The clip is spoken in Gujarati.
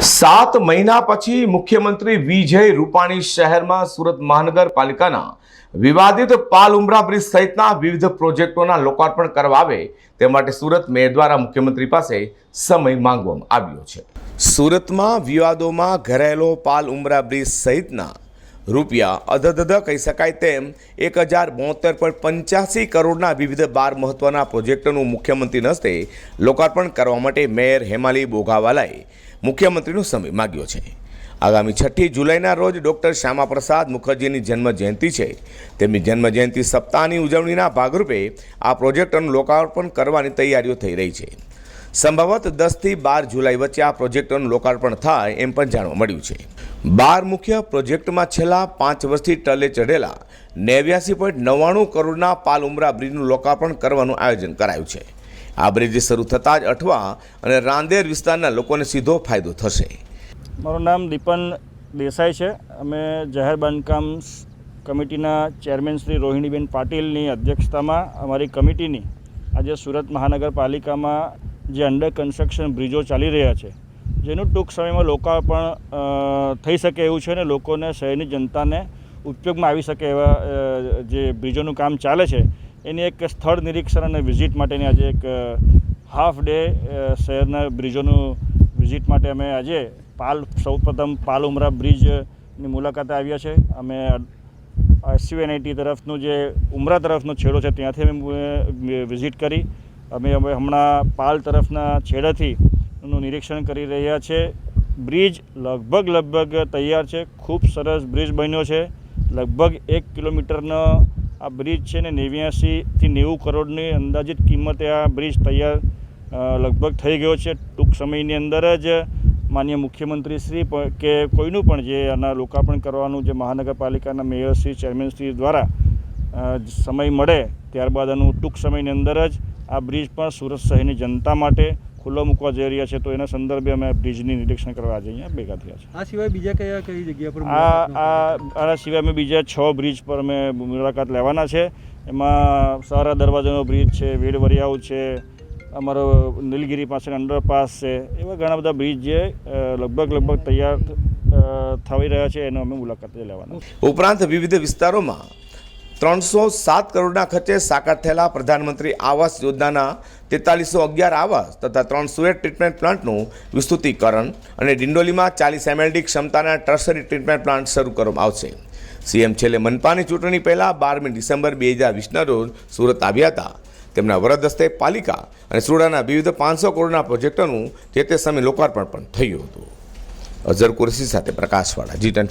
સાત મહિના પછી મુખ્યમંત્રી વિજય રૂપાણી શહેરમાં સુરત મહાનગરપાલિકાના વિવાદિત પાલ ઉમરા બ્રિજ સહિતના વિવિધ પ્રોજેક્ટોના લોકાર્પણ કરવા આવે તે માટે સુરત મેયર દ્વારા મુખ્યમંત્રી પાસે સમય માંગવામાં આવ્યો છે. સુરતમાં વિવાદોમાં ઘરેલો પાલ ઉમરા બ્રિજ સહિતના રૂપિયા અધધધ કહી શકાય તેમ એક હજાર બોતેર પોઈન્ટ પંચ્યાસી કરોડના વિવિધ બાર મહત્વના પ્રોજેક્ટોનું મુખ્યમંત્રીના હસ્તે લોકાર્પણ કરવા માટે મેયર હેમાલી બોઘાવાલાએ મુખ્યમંત્રીનો સમય માગ્યો છે. આગામી છઠ્ઠી જુલાઈના રોજ ડૉક્ટર શ્યામાપ્રસાદ મુખર્જીની જન્મ જયંતિ છે. તેમની જન્મ જયંતિ સપ્તાહની ઉજવણીના ભાગરૂપે આ પ્રોજેક્ટનું લોકાર્પણ કરવાની તૈયારીઓ થઈ રહી છે. સંભવત દસથી બાર જુલાઈ વચ્ચે આ પ્રોજેક્ટનું લોકાર્પણ થાય એમ પણ જાણવા મળ્યું છે. બાર મુખ્ય પ્રોજેક્ટમાં છેલ્લા પાંચ વર્ષથી ટલે ચઢેલા નેવ્યાસી પોઈન્ટ નવ્વાણું કરોડના પાલ ઉમરા બ્રિજનું લોકાર્પણ કરવાનું આયોજન કરાયું છે. આ બ્રિજ શરૂ થતાં જ અઠવા અને રાંદેર વિસ્તારના લોકોને સીધો ફાયદો થશે. મારું નામ દીપન દેસાઈ છે. અમે જાહેર બાંધકામ કમિટીના ચેરમેન શ્રી રોહિણીબેન પાટીલની અધ્યક્ષતામાં અમારી કમિટીની આજે સુરત મહાનગરપાલિકામાં જે અંડર કન્સ્ટ્રક્શન બ્રિજો ચાલી રહ્યા છે, જેનું ટૂંક સમયમાં લોકાર્પણ થઈ શકે એવું છે અને લોકોને શહેરની જનતાને ઉપયોગમાં આવી શકે એવા જે બ્રિજોનું કામ ચાલે છે, એની એક સ્થળ નિરીક્ષણ અને વિઝિટ માટેની આજે એક હાફ ડે શહેરના બ્રિજોનું વિઝિટ માટે અમે આજે પાલ, સૌપ્રથમ પાલ ઉમરા બ્રિજની મુલાકાતે આવ્યા છે. અમે એસયુએનઆઈટી તરફનું જે, ઉમરા તરફનો છેડો છે, ત્યાંથી અમે વિઝિટ કરી. અમે હવે હમણાં પાલ તરફના છેડાથી એનું નિરીક્ષણ કરી રહ્યા છે. બ્રિજ લગભગ લગભગ તૈયાર છે. ખૂબ સરસ બ્રિજ બન્યો છે. લગભગ એક કિલોમીટરનો આ બ્રિજ છે ને નેવ્યાસીથી નેવું કરોડની અંદાજિત કિંમતે આ બ્રિજ તૈયાર લગભગ થઈ ગયો છે. ટૂંક સમયની અંદર જ માન્ય મુખ્યમંત્રી શ્રી કે કોઈનું પણ જે આના લોકાર્પણ કરવાનું જે મહાનગરપાલિકાના મેયરશ્રી ચેરમેનશ્રી દ્વારા સમય મળે ત્યારબાદ આનું ટૂંક સમયની અંદર જ આ બ્રિજ પણ સુરત શહેરની જનતા માટે ખુલ્લો મૂકવા જઈ રહ્યા છે તો એના સંદર્ભે અમે બ્રિજની નિરીક્ષણ કરવા આજે અહીંયા ભેગા થયા છે. આ સિવાય બીજા કયા કઈ જગ્યા પર આ આ આના સિવાય અમે બીજા છ બ્રિજ પર અમે મુલાકાત લેવાના છે. એમાં સારા દરવાજાનો બ્રિજ છે વેડવરિયાઓ છે અમારો નીલગીરી પાસે અંડરપાસ છે એવા ઘણા બધા બ્રિજ જે લગભગ લગભગ તૈયાર થઈ રહ્યા છે એનો અમે મુલાકાત લેવાના ઉપરાંત વિવિધ વિસ્તારોમાં ત્રણસો સાત કરોડના ખર્ચે સાકાર થયેલા પ્રધાનમંત્રી આવાસ યોજનાના તેતાલીસો અગિયાર આવાસ તથા ત્રણસો એક ટ્રીટમેન્ટ પ્લાન્ટનું વિસ્તૃતિકરણ અને ડિંડોલીમાં ચાલીસ એમએલડી ક્ષમતાના ટર્સરી ટ્રીટમેન્ટ પ્લાન્ટ શરૂ કરવામાં આવશે. સીએમ છેલ્લે મનપાની ચૂંટણી પહેલાં બારમી ડિસેમ્બર બે હજાર વીસના રોજ સુરત આવ્યા હતા. તેમના વરદ હસ્તે પાલિકા અને સુરડાના વિવિધ પાંચસો કરોડના પ્રોજેક્ટોનું જે તે સમયે લોકાર્પણ પણ થયું હતું. અઝર કુરશી સાથે પ્રકાશવાળા જી ટેન